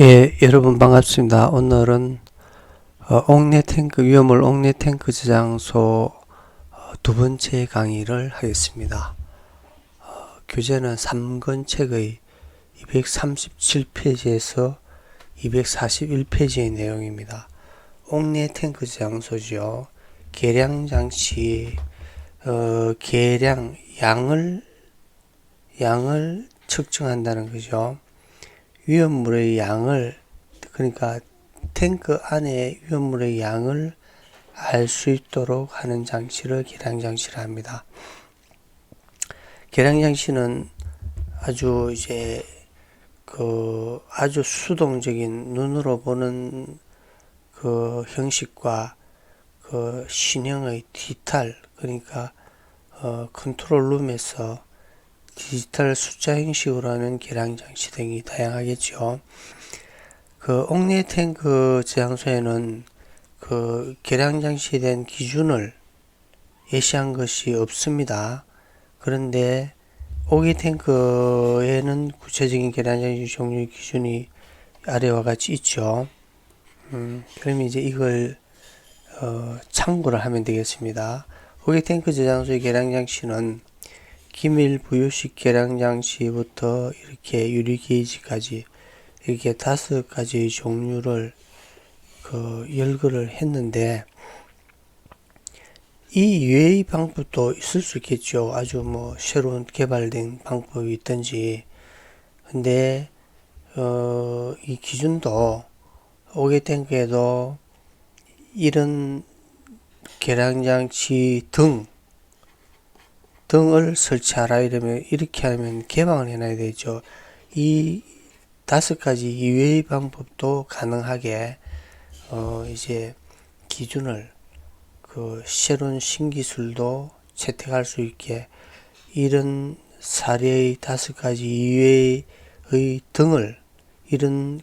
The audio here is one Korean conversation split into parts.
예, 여러분 반갑습니다. 오늘은 어, 옥내 탱크 위험물 옥내 탱크 저장소 어, 두 번째 강의를 하겠습니다. 어, 교재는 삼건책의 237페이지에서 241페이지의 내용입니다. 옥내 탱크 저장소죠. 계량 장치 어, 계량 양을 양을 측정한다는 거죠. 위험물의 양을 그러니까 탱크 안에 위험물의 양을 알 수 있도록 하는 장치를 계량 장치라 합니다. 계량 장치는 아주 이제 그 아주 수동적인 눈으로 보는 그 형식과 그 신형의 디지털 그러니까 어 컨트롤 룸에서 디지털 숫자 형식으로 하는 계량 장치 등이 다양하겠죠. 그 옥내 탱크 저장소에는 그 계량 장치에 기준을 예시한 것이 없습니다. 그런데 오기 탱크에는 구체적인 계량 장치 종류 기준이 아래와 같이 있죠. 음, 그럼 이제 이걸 어, 참고를 하면 되겠습니다. 오기 탱크 저장소의 계량 장치는 기밀 부유식 계량 장치부터 이렇게 유리 게이지까지 이렇게 다섯 가지 종류를 그 열거를 했는데 이 외의 방법도 있을 수 있겠죠. 아주 뭐 새로운 개발된 방법이 있든지. 근데 어, 이 기준도 오게 탱크에도 이런 계량 장치 등 등을 설치하라 이러면 이렇게 하면 개방을 해놔야 되죠. 이 다섯 가지 이외의 방법도 가능하게 어 이제 기준을 그 새로운 신기술도 채택할 수 있게 이런 사례의 다섯 가지 이외의 등을 이런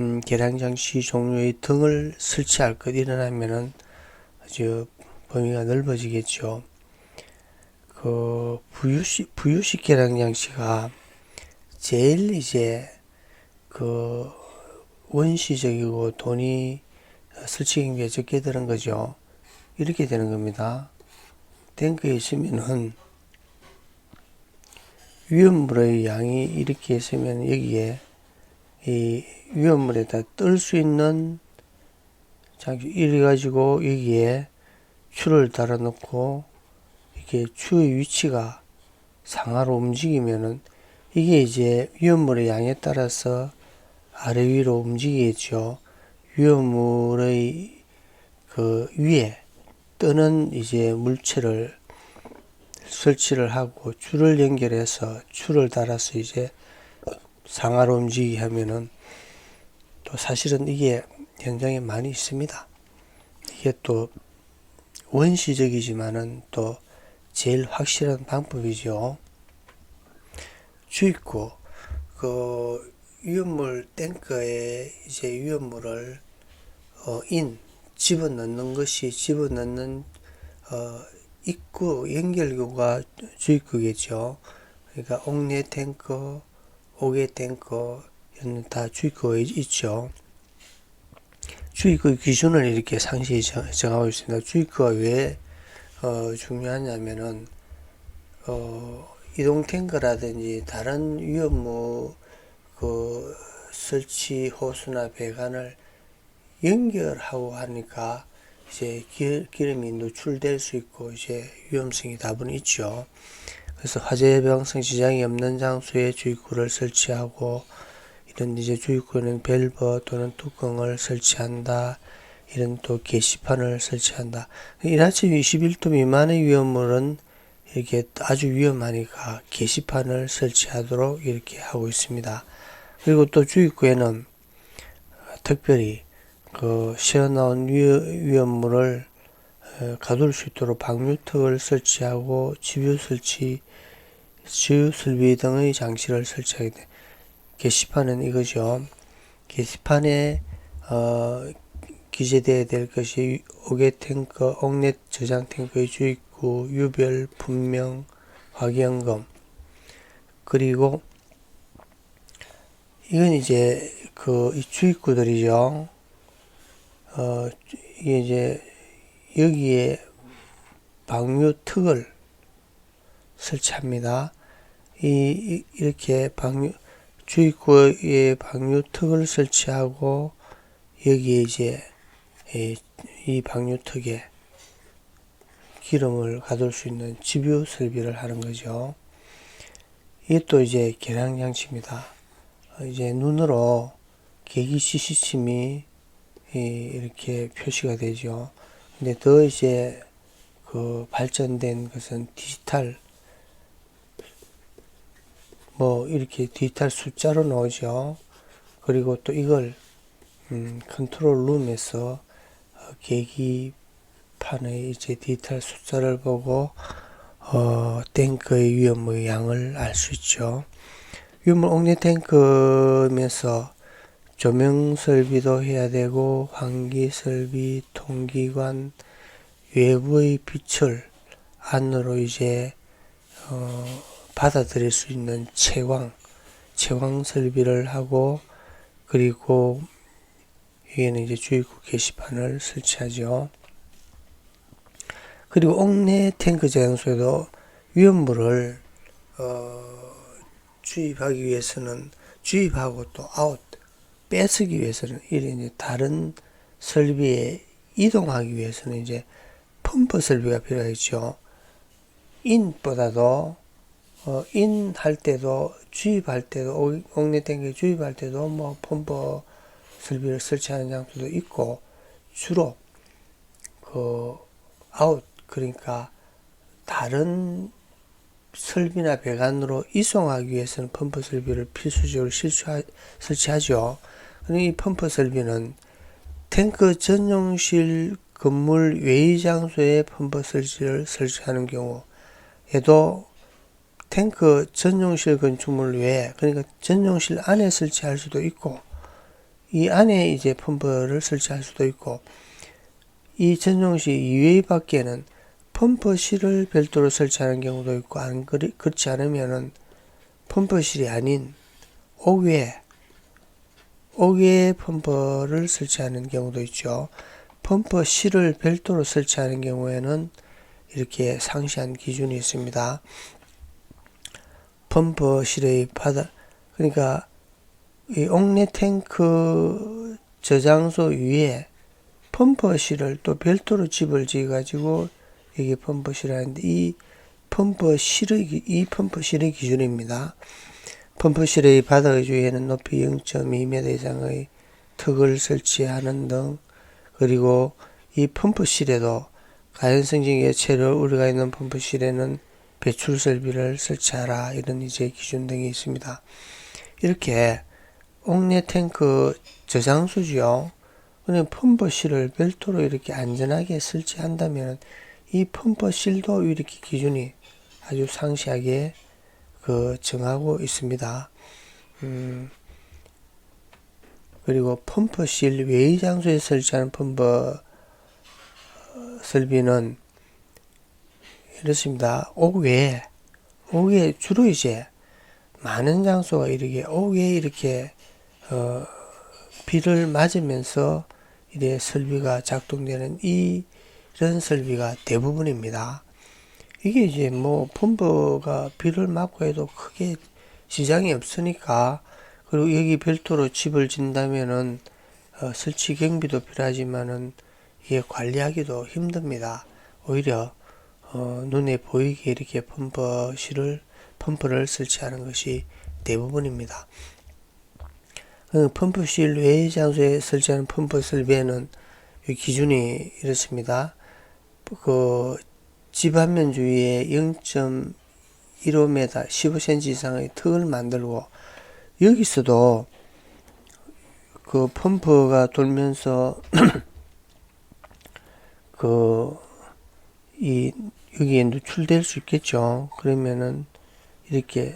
음, 계량장치 종류의 등을 설치할 것 일어나면은 아주 범위가 넓어지겠죠. 그 부유식 부유식 계량 장치가 제일 이제 그 원시적이고 돈이 설치기가 적게 드는 거죠. 이렇게 되는 겁니다. 탱크에 있으면은 위험물의 양이 이렇게 있으면 여기에 이 위험물에다 뜰 수 있는 장치 이래 가지고 여기에 줄을 달아 놓고 이렇게 추의 위치가 상하로 움직이면은 이게 이제 위험물의 양에 따라서 아래 위로 움직이겠죠. 위험물의 그 위에 뜨는 이제 물체를 설치를 하고 줄을 연결해서 줄을 달아서 이제 상하로 움직이게 하면은 또 사실은 이게 현장에 많이 있습니다. 이게 또 원시적이지만은 또 제일 확실한 방법이죠. 주입구 그 위험물 탱크에 이제 위험물을 어, 인 집어넣는 것이 집어넣는 어, 입구 연결구가 주입구겠죠. 그러니까 옥내 탱크, 오개 탱크 이런 다 주입구가 있죠. 주입구 기준을 이렇게 상세히 정하고 있습니다. 주입구가 왜 어, 중요하냐면은 어, 이동 탱크라든지 다른 위험무 그 설치 호수나 배관을 연결하고 하니까 이제 기, 기름이 노출될 수 있고 이제 위험성이 다분히 있죠. 그래서 화재 예방성 지장이 없는 장소에 주입구를 설치하고 이런 이제 주입구는 밸브 또는 뚜껑을 설치한다. 이런 또 게시판을 설치한다. 인하철 21도 미만의 위험물은 이렇게 아주 위험하니까 게시판을 설치하도록 이렇게 하고 있습니다. 그리고 또 주입구에는 특별히 그 새어나온 위험물을 어, 가둘 수 있도록 방류턱을 설치하고 지뷰 설치, 지뷰 설비 등의 장치를 설치하게 돼. 게시판은 이거죠. 게시판에 어, 기재되어야 될 것이 옥외 탱크, 옥내 저장 탱크의 주입구, 유별, 분명, 화기연금 그리고 이건 이제 그, 이 주입구들이죠. 어, 이게 이제, 여기에 방류턱을 설치합니다. 이, 이- 이렇게 방류, 주입구에 방류턱을 설치하고, 여기에 이제, 이, 이 방류턱에 기름을 가둘 수 있는 집유 설비를 하는 거죠. 이게 또 이제 계량 장치입니다. 어, 이제 눈으로 계기 시시침이 이- 이렇게 표시가 되죠. 근데 더 이제 그 발전된 것은 디지털 뭐 이렇게 디지털 숫자로 나오죠. 그리고 또 이걸 음, 컨트롤 룸에서 어, 계기판의 이제 디지털 숫자를 보고 어, 탱크의 위험의 양을 알 수 있죠. 유물 옥내 탱크면서 조명 설비도 해야 되고 환기 설비, 통기관, 외부의 빛을 안으로 이제 어, 받아들일 수 있는 채광, 채광 설비를 하고 그리고 여기는 이제 주입구 게시판을 설치하죠. 그리고 옥내 탱크 제장소에도 위험물을 어, 주입하기 위해서는 주입하고 또 아웃 뺏기 위해서는 이런 이제 다른 설비에 이동하기 위해서는 이제 펌프 설비가 필요하겠죠. 인보다도 어, 인할 때도 주입할 때도 옥- 옥내 탱크 주입할 때도 뭐 펌프 설비를 설치하는 장소도 있고 주로 그 아웃 그러니까 다른 설비나 배관으로 이송하기 위해서는 펌프 설비를 필수적으로 실수하, 설치하죠. 이 펌프 설비는 탱크 전용실 건물 외의 장소에 펌프 설치를 설치하는 경우에도 탱크 전용실 건축물 외에 그러니까 전용실 안에 설치할 수도 있고 이 안에 이제 펌프를 설치할 수도 있고 이 전용실 이외 밖에는 펌프실을 별도로 설치하는 경우도 있고 안 그리, 그렇지 않으면은 펌프실이 아닌 옥외 옥외에 펌프를 설치하는 경우도 있죠. 펌프실을 별도로 설치하는 경우에는 이렇게 상시한 기준이 있습니다. 펌프실의 바다 그러니까 이 옥내 탱크 저장소 위에 펌프실을 또 별도로 집을 지어 가지고 이게 펌프실 하는데 이 펌프실의 기- 이 펌프실의 기준입니다. 펌프실의 바닥의 주위에는 높이 0.2m 이상의 턱을 설치하는 등 그리고 이 펌프실에도 가연성적 예체를 우려가 있는 펌프실에는 배출 설비를 설치하라 이런 이제 기준 등이 있습니다. 이렇게 옥내 탱크 저장소지요. 그냥 펌프실을 별도로 이렇게 안전하게 설치한다면 이 펌프실도 이렇게 기준이 아주 상세하게 그 정하고 있습니다. 음, 그리고 펌프실 외의 장소에 설치하는 펌프 어, 설비는 이렇습니다. 옥외, 옥외 주로 이제 많은 장소가 이렇게 옥외에 이렇게 어, 비를 맞으면서 이래 설비가 작동되는 이 이런 설비가 대부분입니다. 이게 이제 뭐 펌프가 비를 맞고 해도 크게 지장이 없으니까 그리고 여기 별도로 집을 진다면은 어, 설치 경비도 필요하지만은 이게 관리하기도 힘듭니다. 오히려 어, 눈에 보이게 이렇게 펌프실을 펌프를 설치하는 것이 대부분입니다. 그 펌프실 외의 장소에 설치하는 펌프 설비에는 이 기준이 이렇습니다. 그 집안면 주위에 0.15m, 15cm 이상의 턱을 만들고 여기서도 그 펌프가 돌면서 그 이 여기에 누출될 수 있겠죠. 그러면은 이렇게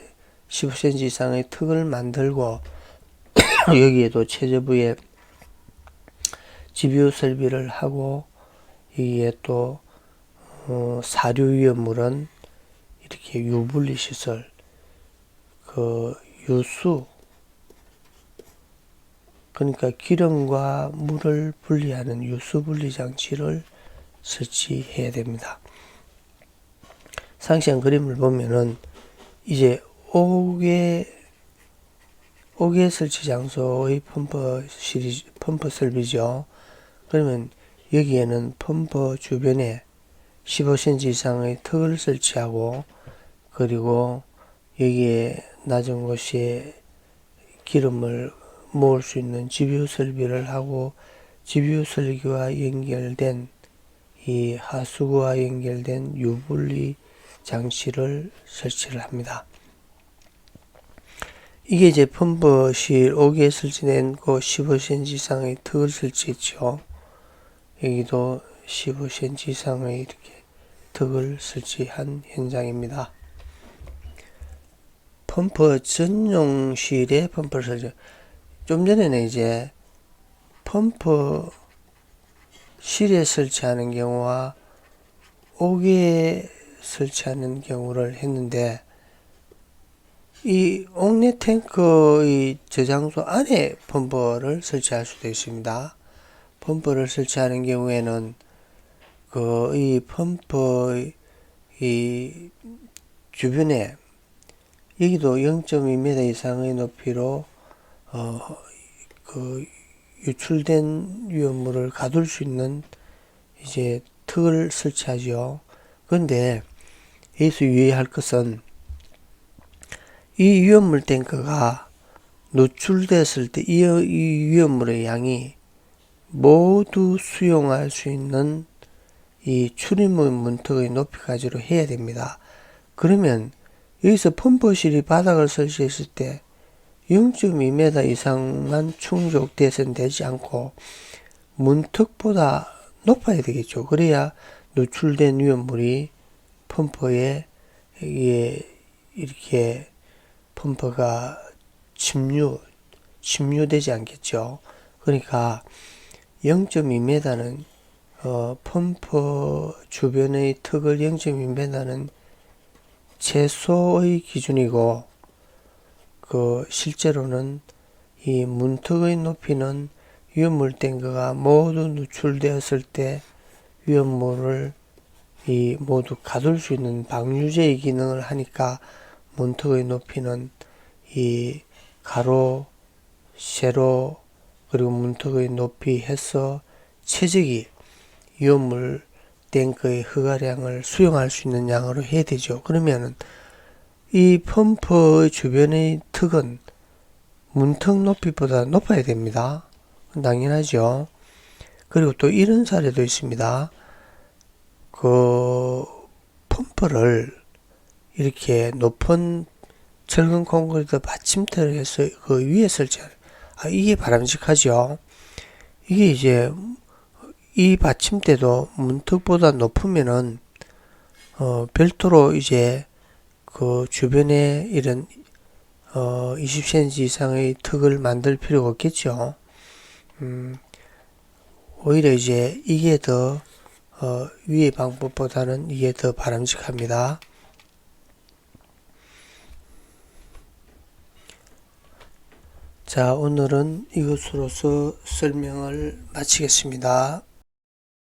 15cm 이상의 턱을 만들고 여기에도 체저부에 집유 설비를 하고 여기에 또 어, 사료 위험물은 이렇게 유분리 시설, 그 유수, 그러니까 기름과 물을 분리하는 유수 분리 장치를 설치해야 됩니다. 상세한 그림을 보면은 이제 옥의 5개 설치 장소의 펌프 시리즈, 펌프 설비죠. 그러면 여기에는 펌프 주변에 15cm 이상의 턱을 설치하고 그리고 여기에 낮은 곳에 기름을 모을 수 있는 집유 설비를 하고 집유 설비와 연결된 이 하수구와 연결된 유분리 장치를 설치를 합니다. 이게 이제 펌프실 5개에 설치된 그 15cm 이상의 턱을 설치했죠. 여기도 15cm 이상의 이렇게 턱을 설치한 현장입니다. 펌프 전용실에 펌프를 설치. 좀 전에는 이제 펌프 실에 설치하는 경우와 옥에 설치하는 경우를 했는데 이 옥내 탱크의 저장소 안에 펌프를 설치할 수도 있습니다. 펌프를 설치하는 경우에는 그 이 펌프 이 주변에 여기도 0.2m 이상의 높이로 어 그 유출된 위험물을 가둘 수 있는 이제 턱을 설치하죠. 그런데 여기서 유의할 것은 이 위험물 탱크가 노출됐을 때이 위험물의 양이 모두 수용할 수 있는 이 출입문 문턱의 높이까지로 해야 됩니다. 그러면 여기서 펌프실이 바닥을 설치했을 때 0.2m 이상만 충족돼서는 되지 않고 문턱보다 높아야 되겠죠. 그래야 노출된 위험물이 펌프에 이렇게 펌프가 침류, 침류되지 않겠죠. 그러니까 0.2m는 어, 펌프 주변의 턱을 0.2m는 최소의 기준이고 그 실제로는 이 문턱의 높이는 위험물 탱크가 모두 누출되었을 때 위험물을 이 모두 가둘 수 있는 방류제의 기능을 하니까 문턱의 높이는 이 가로, 세로 그리고 문턱의 높이 해서 최적이 위험물 탱크의 허가량을 수용할 수 있는 양으로 해야 되죠. 그러면은 이 펌프 주변의 턱은 문턱 높이보다 높아야 됩니다. 당연하죠. 그리고 또 이런 사례도 있습니다. 그 펌프를 이렇게 높은 철근 콘크리트 받침대를 해서 그 위에 설치하는 아, 이게 바람직하죠. 이게 이제 이 받침대도 문턱보다 높으면은 어 별도로 이제 그 주변에 이런 어 20cm 이상의 턱을 만들 필요가 없겠죠. 음 오히려 이제 이게 더 어, 위의 방법보다는 이게 더 바람직합니다. 자, 오늘은 이것으로서 설명을 마치겠습니다.